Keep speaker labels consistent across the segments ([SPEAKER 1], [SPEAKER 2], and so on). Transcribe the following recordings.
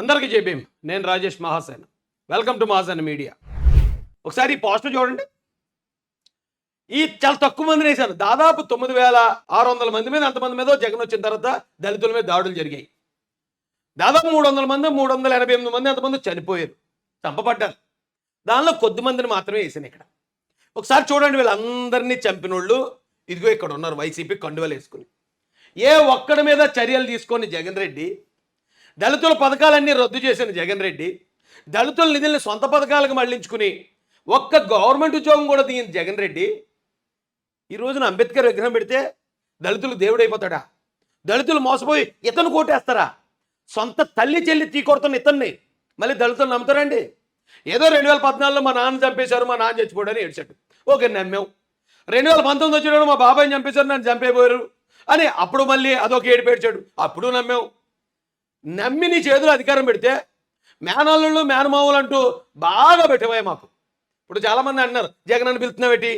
[SPEAKER 1] అందరికీ చెప్పేం నేను Rajesh Mahasena. Welcome to Mahasena media. ఒకసారి ఈ పోస్టర్ చూడండి. ఈ చాలా తక్కువ మందిని వేశాను దాదాపు తొమ్మిది వేల ఆరు వందల మంది మీద అంతమంది మీద జగన్ వచ్చిన తర్వాత దళితుల మీద దాడులు జరిగాయి. దాదాపు మూడు వందల మంది మూడు వందల ఎనభై ఎనిమిది మంది అంతమంది చనిపోయారు. చంపబడ్డారు. దానిలో కొద్ది మందిని మాత్రమే వేసాను ఇక్కడ. ఒకసారి చూడండి వీళ్ళందరినీ చంపినోళ్ళు. ఇదిగో ఇక్కడ ఉన్నారు వైసీపీ కండువలు వేసుకుని. ఏ ఒక్కడి మీద చర్యలు తీసుకొని జగన్ రెడ్డి దళితుల పథకాలన్నీ రద్దు చేసిన జగన్ రెడ్డి. దళితుల నిధుల్ని సొంత పథకాలకు మళ్ళించుకుని ఒక్క గవర్నమెంట్ ఉద్యోగం కూడా తీయని జగన్ రెడ్డి. ఈ రోజున అంబేద్కర్ విగ్రహం పెడితే దళితులు దేవుడైపోతాడా? దళితులు మోసపోయి ఇతను కోటేస్తారా? సొంత తల్లి చెల్లి తీకొడుతున్న ఇతన్ని మళ్ళీ దళితులు నమ్ముతారండి? ఏదో రెండు వేల పద్నాలుగులో మా నాన్న చంపేశారు మా నాన్న చచ్చిపోయాడని ఏడ్చాడు. ఓకే నమ్మాం. రెండు వేల పంతొమ్మిది వచ్చినప్పుడు మా బాబాయ్ని చంపేశారు నన్ను చంపేపోయారు అని అప్పుడు మళ్ళీ అదొక ఏడు పేడ్చాడు అప్పుడు నమ్మాం. నమ్మి నీ చేతులు అధికారం పెడితే మేనల్లుళ్ళు మేనమావులు అంటూ బాగా పెట్టేవాయి మాకు. ఇప్పుడు చాలామంది అంటున్నారు జగన్ అని పిలుస్తున్నావేటి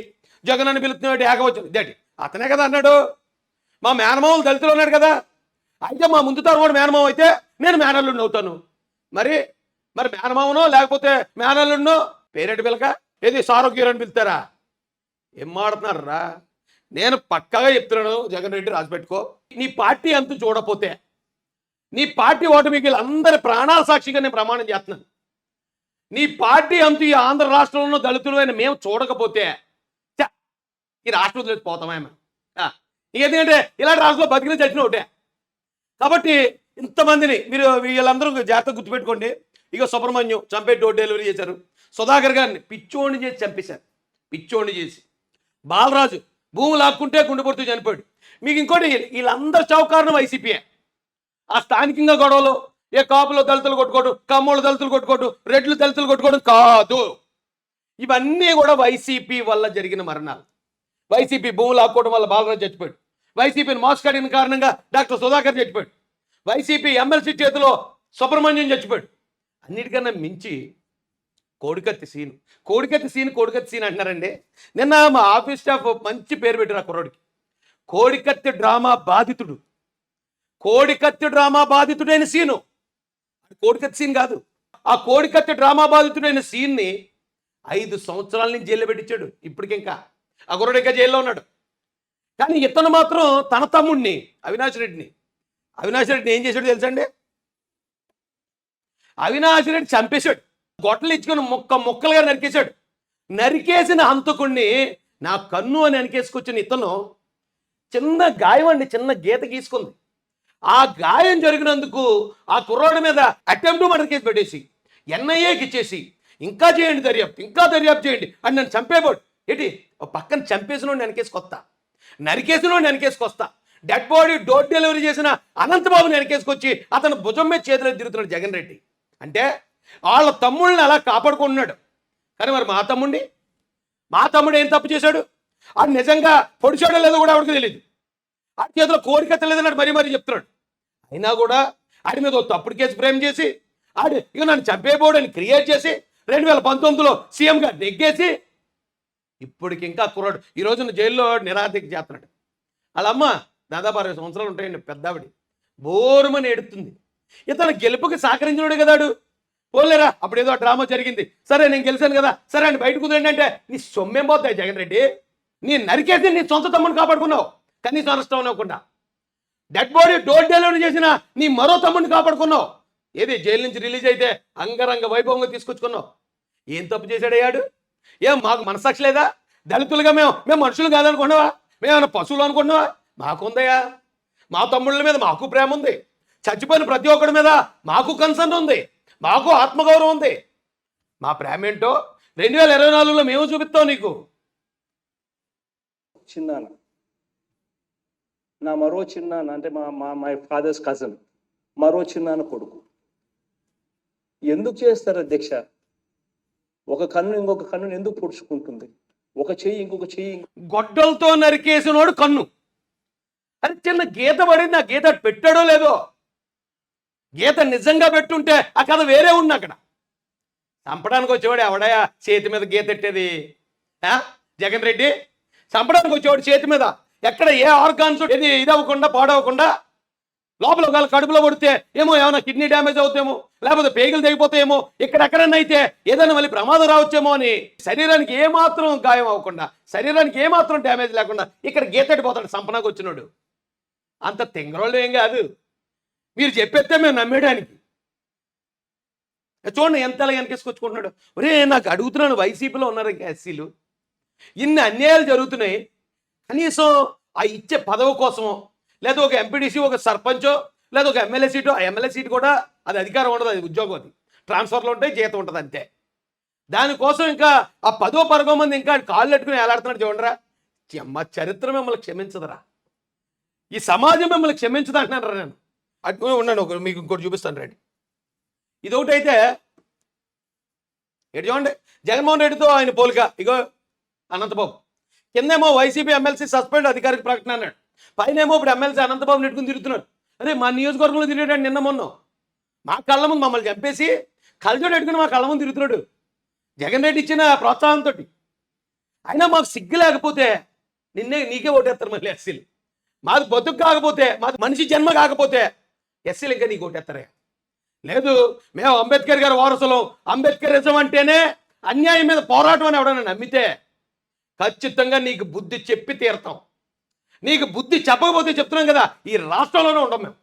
[SPEAKER 1] జగన్ అని పిలుస్తున్నావేటి ఏకవచ్చు ఇదేటి అతనే కదా అన్నాడు. మా మేనమావులు దళితులు ఉన్నాడు కదా. అయితే మా ముందు తరం మేనమావ అయితే నేను మేనల్లుడిని అవుతాను. మరి మరి మేనమావనో లేకపోతే మేనల్లుడినో? పేరెట్టి పిలక? ఏది సారోగ్యం అని పిలుస్తారా? ఏం మాడుతున్నారా నేను పక్కాగా చెప్తున్నాను జగన్ రెడ్డి రాసిపెట్టుకో నీ పార్టీ అంతా చూడపోతే నీ పార్టీ ఓటమికి అందరి ప్రాణాల సాక్షిగా నేను ప్రమాణం చేస్తున్నాను. నీ పార్టీ అంతా ఈ ఆంధ్ర రాష్ట్రంలో దళితులు అని మేము చూడకపోతే ఈ రాష్ట్రం వదిలేసి పోతామా ఎందుకంటే ఇలాంటి రాష్ట్రంలో బతికిన చచ్చిన ఒకటే. కాబట్టి ఇంతమందిని మీరు వీళ్ళందరూ జాగ్రత్త గుర్తుపెట్టుకోండి. ఇక సుబ్రహ్మణ్యం చంపే డోర్ డెలివరీ చేశారు. సుధాకర్ గారిని పిచ్చోడిని చేసి చంపేశారు. పిచ్చోడిని చేసి. బాలరాజు భూమి లాక్కుంటే గుండెపడుతూ చనిపోయాడు. మీకు ఇంకోటి వీళ్ళందరూ చౌకారణం వైసీపీయే ఆ స్థానికంగా గొడవలు. ఏ కాపులో దళితులు కొట్టుకోవడం కమ్మోళ్ళు దళితులు కొట్టుకోవడం రెడ్లు దళితులు కొట్టుకోవడం కాదు. ఇవన్నీ కూడా వైసీపీ వల్ల జరిగిన మరణాలు. వైసీపీ భూములు ఆక్కోవడం వల్ల బాలరాజు చచ్చిపోయాడు. వైసీపీని మోసకడిన కారణంగా డాక్టర్ సుధాకర్ చచ్చిపోయాడు. వైసీపీ ఎమ్మెల్సీ చేతిలో సుబ్రహ్మణ్యం చచ్చిపోయాడు. అన్నిటికన్నా మించి కోడికత్తి సీన్. కోడికత్తి సీన్ కోడికత్తి సీన్ అంటున్నారండి. నిన్న మా ఆఫీస్ స్టాఫ్ మంచి పేరు పెట్టారు ఆ కుర్రోడికి. కోడికత్తి డ్రామా బాధితుడు. కోడికత్తి డ్రామా బాధితుడైన సీను. కోడికత్తి సీన్ కాదు. ఆ కోడికత్తి డ్రామా బాధితుడైన సీన్ని ఐదు సంవత్సరాల నుంచి జైల్లో పెట్టించాడు. ఇప్పటికింకా. ఆ ఇంకా జైల్లో ఉన్నాడు. కానీ ఇతను మాత్రం తన తమ్ముడిని అవినాష్ రెడ్డిని. అవినాష్ రెడ్డిని ఏం చేశాడు తెలుసండి అవినాష్ రెడ్డి చంపేశాడు. గొట్టలు ఇచ్చుకొని ముక్క ముక్కలుగా నరికేశాడు. నరికేసిన హంతకుణ్ణి నా కన్ను అని వెనకేసుకొచ్చిన ఇతను చిన్న గాయం అండి చిన్న గీత గీసుకుంది. ఆ గాయం జరిగినందుకు ఆ కుర్రాడి మీద అటెంప్ట్ మర్డర్ కేసు పెట్టేసి ఎన్ఐఏకి ఇచ్చేసి ఇంకా చేయండి దర్యాప్తు ఇంకా దర్యాప్తు చేయండి అని నన్ను చంపేబోడు ఏంటి? ఓ పక్కన చంపేసిన వెనకేసుకొస్తా. నరికేసిన వెనకేసుకొస్తా. డెడ్ బాడీ డోర్ డెలివరీ చేసిన అనంతబాబుని వెనకేసుకొచ్చి అతను భుజం మీద చేతిలో తిరుగుతున్నాడు జగన్ రెడ్డి. అంటే వాళ్ళ తమ్ముళ్ళని అలా కాపాడుకుంటున్నాడు. కానీ మరి మా తమ్ముడిని మా తమ్ముడు ఏం తప్పు చేశాడు? అది నిజంగా పొడిచాడో లేదో కూడా ఆవిడకి తెలియదు ఆ చేతిలో కోరిక తెలియదన్నాడు మరీ మరీ చెప్తున్నాడు. అయినా కూడా ఆడి మీద తప్పుడు కేసు ఫ్రేమ్ చేసి ఆడి ఇక నన్ను చంపేబోడని క్రియేట్ చేసి రెండు వేల పంతొమ్మిదిలో సీఎంగా నెగ్గేసి ఇప్పటికి ఇంకా కుర్రాడు. ఈ రోజున జైల్లో నిరాధిక చేస్తున్నాడు. వాళ్ళ అమ్మ దాదాపు అరవై సంవత్సరాలు ఉంటాయండి పెద్దావిడి. బోరుమని ఎడుతుంది ఇతను గెలుపుకి సహకరించినాడు కదాడు పోలేరా అప్పుడు ఏదో డ్రామా జరిగింది. సరే నేను గెలిచాను కదా. సరే అండి బయట కుదరండి అంటే నీ సొమ్మేం పోతాయి జగన్ రెడ్డి. నీ నరికేసి నీ సొంత తమ్ముని కాపాడుకున్నావు. కనీసం అనష్టం అవ్వకుండా డెడ్ బాడీ డోర్ డెలివరీ చేసిన నీ మరో తమ్ముడిని కాపాడుకున్నావు. ఏది జైలు నుంచి రిలీజ్ అయితే అంగరంగ వైభవంగా తీసుకొచ్చుకున్నావు. ఏం తప్పు చేశాడయ్యాడు ఏం మాకు మనసాక్షి లేదా? దళితులుగా మేము మేము మనుషులు కాదనుకున్నావా? మేమేమైనా పశువులు అనుకున్నావా? మాకుందయా మా తమ్ముళ్ళ మీద మాకు ప్రేమ ఉంది. చచ్చిపోయిన ప్రతి ఒక్కడి మీద మాకు కన్సర్న్ ఉంది. మాకు ఆత్మగౌరవం ఉంది. మా ప్రేమ ఏంటో రెండు వేల ఇరవై నాలుగులో మేము చూపిస్తాం నీకు.
[SPEAKER 2] చిన్నానా నా మరో చిన్నాన్న అంటే మా మా మై ఫాదర్స్ కజన్ మరో చిన్నాన్న కొడుకు. ఎందుకు చేస్తారు అధ్యక్ష ఒక కన్ను ఇంకొక కన్నుని ఎందుకు పొడుచుకుంటుంది? ఒక చెయ్యి ఇంకొక చెయ్యి
[SPEAKER 1] గొడ్డలతో నరికేసినోడు కన్ను. అది చిన్న గీత పడింది ఆ గీత పెట్టాడో లేదో? గీత నిజంగా పెట్టుంటే ఆ కథ వేరే ఉంది అక్కడ. చంపడానికి వచ్చేవాడు ఎవడయా చేతి మీద గీత ఎట్టేది ఆ? జగన్ రెడ్డి? చంపడానికి వచ్చేవాడు చేతి మీద. ఎక్కడ ఏ ఆర్గాన్స్ ఏది ఇది అవ్వకుండా పాడవకుండా లోపల ఒకవేళ కడుపులో పడితే ఏమో ఏమైనా కిడ్నీ డ్యామేజ్ అవుతామో లేకపోతే పేగులు తెగిపోతాయేమో ఇక్కడెక్కడన్నా అయితే ఏదైనా మళ్ళీ ప్రమాదం రావచ్చేమో అని శరీరానికి ఏమాత్రం గాయం అవ్వకుండా శరీరానికి ఏమాత్రం డ్యామేజ్ లేకుండా ఇక్కడ గీతడిపోతాడు సంపనకు వచ్చినాడు. అంత తింగరోళ్ళు ఏం కాదు. మీరు చెప్పేస్తే మేము నమ్మేయడానికి. చూడండి ఎంత వెనకేసుకొచ్చుకుంటున్నాడు. ఒరే నాకు అడుగుతున్నాను వైసీపీలో ఉన్నారు ఇంకా ఎస్సీలు. ఇన్ని అన్యాయాలు జరుగుతున్నాయి. కనీసం ఆ ఇచ్చే పదవి కోసమో లేదా ఒక ఎంపీడీసీ ఒక సర్పంచో లేదా ఒక ఎమ్మెల్యే సీటు ఆ ఎమ్మెల్యే సీటు కూడా అది అధికారం ఉండదు అది ఉద్యోగం అది. ట్రాన్స్ఫర్లు ఉంటాయి జీతం ఉంటుంది అంతే. దానికోసం ఇంకా ఆ పదో పరగో మంది ఇంకా కాళ్ళు పెట్టుకుని ఏలాడుతున్నాడు చూడరా మా చరిత్ర మిమ్మల్ని క్షమించదురా. ఈ సమాజం మిమ్మల్ని క్షమించదు అంటున్నాను నేను. అటు ఉన్నాను ఒక మీకు ఇంకోటి చూపిస్తాను రండి. ఇది ఒకటి అయితే ఎటు చూడండి. జగన్మోహన్ రెడ్డితో ఆయన పోలిక. ఇగో అనంతబాబు. కిందేమో వైసీపీ ఎమ్మెల్సీ సస్పెండ్ అధికారిక ప్రకటన అన్నాడు. పైనేమో ఇప్పుడు ఎమ్మెల్సీ అనంతబాబు నెట్టుకుని తిరుగుతున్నాడు. అరే మా నియోజకవర్గంలో తిరిగాడు నిన్న మొన్న. మా కళ్ళ ముందు మమ్మల్ని చంపేసి కళ్ళజోడు పెట్టుకుని మా కళ్ళ ముందు తిరుగుతున్నాడు. జగన్ రెడ్డి ఇచ్చిన ప్రోత్సాహంతో అయినా మాకు సిగ్గు లేకపోతే నిన్నే నీకే ఓటేస్తారు మళ్ళీ ఎస్సీలు. మాది బతుకు కాకపోతే మాది మనిషి జన్మ కాకపోతే ఎస్సీలు ఇంకా నీకు ఓటేస్తారే? లేదు మేము అంబేద్కర్ గారి వారసులం. అంబేద్కరిజం అంటేనే అన్యాయం మీద పోరాటం అని ఎవడన్నా నమ్మితే ఖచ్చితంగా నీకు బుద్ధి చెప్పి తీరతాం. నీకు బుద్ధి చెప్పకపోతే చెప్తున్నాం కదా ఈ రాష్ట్రంలోనే ఉండం మేము.